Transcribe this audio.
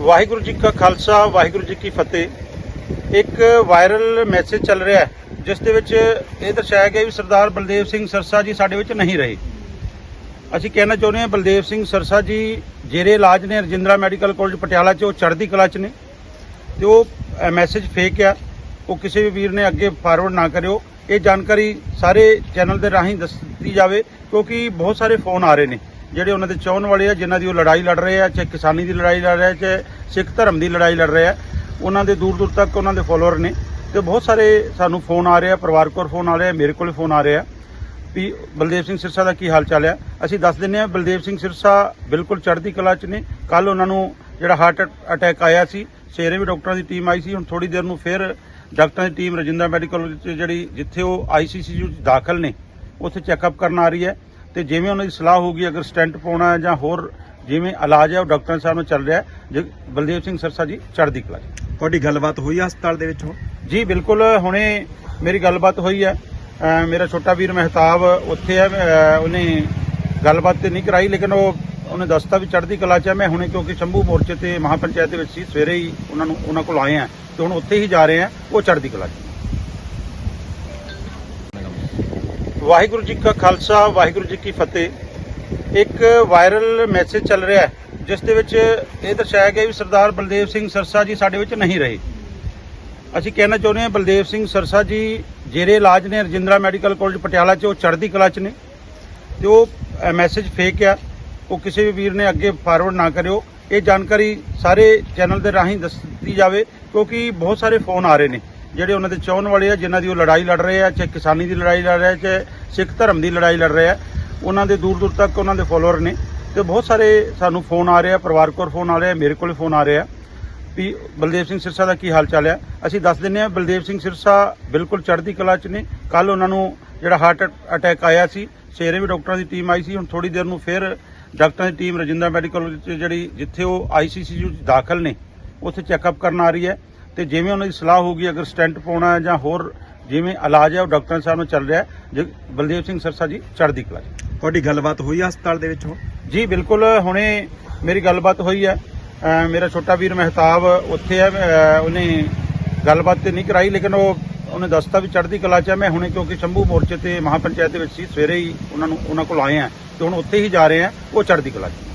ਵਾਹਿਗੁਰੂ ਜੀ ਕਾ ਖਾਲਸਾ, ਵਾਹਿਗੁਰੂ ਜੀ ਕੀ ਫਤਿਹ। ਇੱਕ viral message ਚੱਲ ਰਿਹਾ ਹੈ, ਜਿਸ ਦੇ ਵਿੱਚ ਇਹ ਦਰਸਾਇਆ ਗਿਆ ਵੀ ਸਰਦਾਰ ਬਲਦੇਵ ਸਿੰਘ ਸਰਸਾ ਜੀ ਸਾਡੇ ਵਿੱਚ ਨਹੀਂ ਰਹੇ। ਅਸੀਂ ਕਹਿਣਾ ਚਾਹੁੰਦੇ ਹਾਂ ਬਲਦੇਵ ਸਿੰਘ ਸਰਸਾ ਜੀ ਜੇਰੇ ਇਲਾਜ ਨੇ ਰਜਿੰਦਰਾ ਮੈਡੀਕਲ ਕਾਲਜ ਪਟਿਆਲਾ 'ਚ, ਉਹ ਚੜ੍ਹਦੀ ਕਲਾ 'ਚ ਨੇ। ਤੇ ਉਹ ਮੈਸੇਜ ਫੇਕ ਆ। ਉਹ ਕਿਸੇ ਵੀ ਵੀਰ ਨੇ ਅੱਗੇ ਫਾਰਵਰਡ ਨਾ ਕਰਿਓ। ਇਹ ਜਾਣਕਾਰੀ ਸਾਰੇ ਚੈਨਲ ਦੇ ਰਾਹੀਂ ਦੱਸਦੀ ਜਾਵੇ, ਕਿਉਂਕਿ ਬਹੁਤ ਸਾਰੇ ਫੋਨ ਆ ਰਹੇ ਨੇ। ਜਿਹੜੇ ਉਹਨਾਂ ਦੇ ਚਾਹਣ ਵਾਲੇ ਆ, ਜਿਨ੍ਹਾਂ ਦੀ ਉਹ ਲੜਾਈ ਲੜ ਰਹੇ ਆ, ਚਾਹੇ ਕਿਸਾਨੀ ਦੀ ਲੜਾਈ ਲੜ ਰਹੇ ਆ, ਚਾਹੇ ਸਿੱਖ ਧਰਮ ਦੀ ਲੜਾਈ ਲੜ ਰਹੇ ਆ, ਉਹਨਾਂ ਦੇ ਦੂਰ ਦੂਰ ਤੱਕ ਉਹਨਾਂ ਦੇ ਫੋਲੋਅਰ ਨੇ। ਤੇ ਬਹੁਤ ਸਾਰੇ ਸਾਨੂੰ ਫੋਨ ਆ ਰਹੇ ਆ, ਪਰਿਵਾਰਕ ਔਰ ਫੋਨ ਆ ਰਹੇ ਆ, ਮੇਰੇ ਕੋਲ ਫੋਨ ਆ ਰਹੇ ਆ। ਵੀ ਬਲਦੇਵ ਸਿੰਘ ਸਿਰਸਾ ਦਾ ਕੀ ਹਾਲ ਚਾਲ ਆ? ਅਸੀਂ ਦੱਸ ਦਿੰਦੇ ਹਾਂ ਬਲਦੇਵ ਸਿੰਘ ਸਿਰਸਾ ਬਿਲਕੁਲ ਚੜ੍ਹਦੀ ਕਲਾ 'ਚ ਨੇ। ਕੱਲ ਉਹਨਾਂ ਨੂੰ ਜਿਹੜਾ ਹਾਰਟ ਅਟੈਕ ਆਇਆ ਸੀ, ਸਵੇਰੇ ਵੀ ਡਾਕਟਰਾਂ ਦੀ ਟੀਮ ਆਈ ਸੀ, ਹੁਣ ਥੋੜੀ ਦੇਰ ਨੂੰ ਫਿਰ ਡਾਕਟਰਾਂ ਦੀ ਟੀਮ ਰਜਿੰਦਰਾ ਮੈਡੀਕਲ ਵਿੱਚ ਜਿਹੜੀ ਜਿੱਥੇ ਉਹ ਆਈਸੀਸੀਯੂ 'ਚ ਦਾਖਲ ਨੇ, ਉੱਥੇ ਚੈੱਕਅਪ ਕਰਨ ਆ ਰਹੀ ਹੈ। ਤੇ ਜਿਵੇਂ ਉਹਨਾਂ ਦੀ ਸਲਾਹ ਹੋਊਗੀ ਅਗਰ ਸਟੈਂਟ ਪਾਉਣਾ ਹੈ ਜਾਂ ਹੋਰ ਜਿਵੇਂ ਇਲਾਜ ਹੈ ਉਹ ਡਾਕਟਰਾਂ ਸਾਹਿਬ ਨਾਲ ਚੱਲ ਰਿਹਾ ਹੈ ਜੇ ਬਲਦੇਵ ਸਿੰਘ ਸਰਸਾ ਜੀ ਚੜ੍ਹਦੀ ਕਲਾ ਤੁਹਾਡੀ ਗੱਲਬਾਤ ਹੋਈ ਹਸਪਤਾਲ ਦੇ ਵਿੱਚ ਜੀ ਬਿਲਕੁਲ ਹੁਣੇ ਮੇਰੀ ਗੱਲਬਾਤ ਹੋਈ ਹੈ। ਮੇਰਾ ਛੋਟਾ ਵੀਰ ਮਹਿਤਾਬ ਉੱਥੇ ਹੈ ਉਹਨੇ ਗੱਲਬਾਤ ਤੇ ਨਹੀਂ ਕਰਾਈ ਲੇਕਿਨ ਉਹ ਉਹਨੇ ਦੱਸਤਾ ਵੀ ਚੜ੍ਹਦੀ ਕਲਾ ਚ ਹੈ। ਮੈਂ ਹੁਣੇ ਕਿਉਂਕਿ ਸ਼ੰਭੂ ਮੋਰਚੇ ਤੇ ਮਹਾਪੰਚਾਇਤ ਦੇ ਵਿੱਚ ਸੀ ਸਵੇਰੇ ਹੀ ਉਹਨਾਂ ਨੂੰ ਉਹਨਾਂ ਕੋਲ ਆਏ ਆ ਤੇ ਹੁਣ ਉੱਥੇ ਹੀ ਜਾ ਰਹੇ ਆ ਉਹ ਚੜ੍ਹਦੀ ਕਲਾ ਚ। ਵਾਹਿਗੁਰੂ ਜੀ ਕਾ ਖਾਲਸਾ, ਵਾਹਿਗੁਰੂ ਜੀ ਕੀ ਫਤਿਹ। ਇੱਕ ਵਾਇਰਲ ਮੈਸੇਜ ਚੱਲ ਰਿਹਾ ਹੈ, ਜਿਸ ਦੇ ਵਿੱਚ ਇਹ ਦਰਸਾਇਆ ਗਿਆ ਵੀ ਸਰਦਾਰ ਬਲਦੇਵ ਸਿੰਘ ਸਰਸਾ ਜੀ ਸਾਡੇ ਵਿੱਚ ਨਹੀਂ ਰਹੇ। ਅਸੀਂ ਕਹਿਣਾ ਚਾਹੁੰਦੇ ਹਾਂ ਬਲਦੇਵ ਸਿੰਘ ਸਰਸਾ ਜੀ ਜਿਹੜੇ ਇਲਾਜ ਨੇ, ਰਜਿੰਦਰਾ ਮੈਡੀਕਲ ਕਾਲਜ ਪਟਿਆਲਾ 'ਚ, ਉਹ ਚੜ੍ਹਦੀ ਕਲਾ 'ਚ ਨੇ। ਤੇ ਉਹ ਮੈਸੇਜ ਫੇਕ ਆ। ਉਹ ਕਿਸੇ ਵੀ ਵੀਰ ਨੇ ਅੱਗੇ ਫਾਰਵਰਡ ਨਾ ਕਰਿਓ। ਇਹ ਜਾਣਕਾਰੀ ਸਾਰੇ ਚੈਨਲ ਦੇ ਰਾਹੀਂ ਦੱਸਦੀ ਜਾਵੇ, ਕਿਉਂਕਿ ਬਹੁਤ ਸਾਰੇ ਫੋਨ ਆ ਰਹੇ ਨੇ। ਜਿਹੜੇ ਉਹਨਾਂ ਦੇ ਚਾਹਣ ਵਾਲੇ ਆ, ਜਿਨ੍ਹਾਂ ਦੀ ਉਹ ਲੜਾਈ ਲੜ ਰਹੇ ਆ, ਚਾਹੇ ਕਿਸਾਨੀ ਦੀ ਲੜਾਈ ਲੜ ਰਹੇ ਆ, ਚਾਹੇ ਸਿੱਖ ਧਰਮ ਦੀ ਲੜਾਈ ਲੜ ਰਹੇ ਆ, ਉਹਨਾਂ ਦੇ ਦੂਰ ਦੂਰ ਤੱਕ ਉਹਨਾਂ ਦੇ ਫੋਲੋਅਰ ਨੇ। ਤੇ ਬਹੁਤ ਸਾਰੇ ਸਾਨੂੰ ਫੋਨ ਆ ਰਹੇ ਆ, ਪਰਿਵਾਰਕ ਔਰ ਫੋਨ ਆ ਰਹੇ ਆ, ਮੇਰੇ ਕੋਲ ਫੋਨ ਆ ਰਹੇ ਆ ਵੀ ਬਲਦੇਵ ਸਿੰਘ ਸਿਰਸਾ ਦਾ ਕੀ ਹਾਲ ਚਾਲ ਆ? ਅਸੀਂ ਦੱਸ ਦਿੰਦੇ ਹਾਂ ਬਲਦੇਵ ਸਿੰਘ ਸਿਰਸਾ ਬਿਲਕੁਲ ਚੜ੍ਹਦੀ ਕਲਾ 'ਚ ਨੇ। ਕੱਲ ਉਹਨਾਂ ਨੂੰ ਜਿਹੜਾ ਹਾਰਟ ਅਟੈਕ ਆਇਆ ਸੀ, ਸਵੇਰੇ ਵੀ ਡਾਕਟਰਾਂ ਦੀ ਟੀਮ ਆਈ ਸੀ, ਹੁਣ ਥੋੜੀ ਦੇਰ ਨੂੰ ਫਿਰ ਡਾਕਟਰਾਂ ਦੀ ਟੀਮ ਰਜਿੰਦਰਾ ਮੈਡੀਕਲ ਵਿੱਚ ਜਿਹੜੀ ਜਿੱਥੇ ਉਹ ਆਈਸੀਸੀਯੂ 'ਚ ਦਾਖਲ ਨੇ, ਉੱਥੇ ਚੈੱਕਅਪ ਕਰਨ ਆ ਰਹੀ ਹੈ। ਤੇ ਜਿਵੇਂ ਉਹਨਾਂ ਦੀ ਸਲਾਹ ਹੋਊਗੀ ਅਗਰ ਸਟੈਂਟ ਪਾਉਣਾ ਹੈ ਜਾਂ ਹੋਰ ਜਿਵੇਂ ਇਲਾਜ ਹੈ ਉਹ ਡਾਕਟਰਾਂ ਸਾਹਿਬ ਨਾਲ ਚੱਲ ਰਿਹਾ ਹੈ। ਜੇ ਬਲਦੇਵ ਸਿੰਘ ਸਰਸਾ ਜੀ ਚੜ੍ਹਦੀ ਕਲਾ 'ਚ। ਤੁਹਾਡੀ ਗੱਲਬਾਤ ਹੋਈ ਹਸਪਤਾਲ ਦੇ ਵਿੱਚ ਹੁਣ? ਜੀ ਬਿਲਕੁਲ ਹੁਣੇ ਮੇਰੀ ਗੱਲਬਾਤ ਹੋਈ ਹੈ। ਅਹ ਮੇਰਾ ਛੋਟਾ ਵੀਰ ਮਹਿਤਾਬ ਉੱਥੇ ਹੈ ਅਹ ਉਹਨੇ ਗੱਲਬਾਤ ਤੇ ਨਹੀਂ ਕਰਾਈ ਲੇਕਿਨ ਉਹ ਉਹਨੇ ਦੱਸਤਾ ਵੀ ਚੜ੍ਹਦੀ ਕਲਾ 'ਚ ਹੈ। ਮੈਂ ਹੁਣੇ ਕਿਉਂਕਿ ਸ਼ੰਭੂ ਮੋਰਚੇ ਤੇ ਮਹਾਪੰਚਾਇਤ ਦੇ ਵਿੱਚ ਸੀ ਸਵੇਰੇ ਹੀ ਉਹਨਾਂ ਨੂੰ ਉਹਨਾਂ ਕੋਲ ਆਏ ਆ ਤੇ ਹੁਣ ਉੱਥੇ ਹੀ ਜਾ ਰਹੇ ਆ ਉਹ ਚੜ੍ਹਦੀ ਕਲਾ 'ਚ।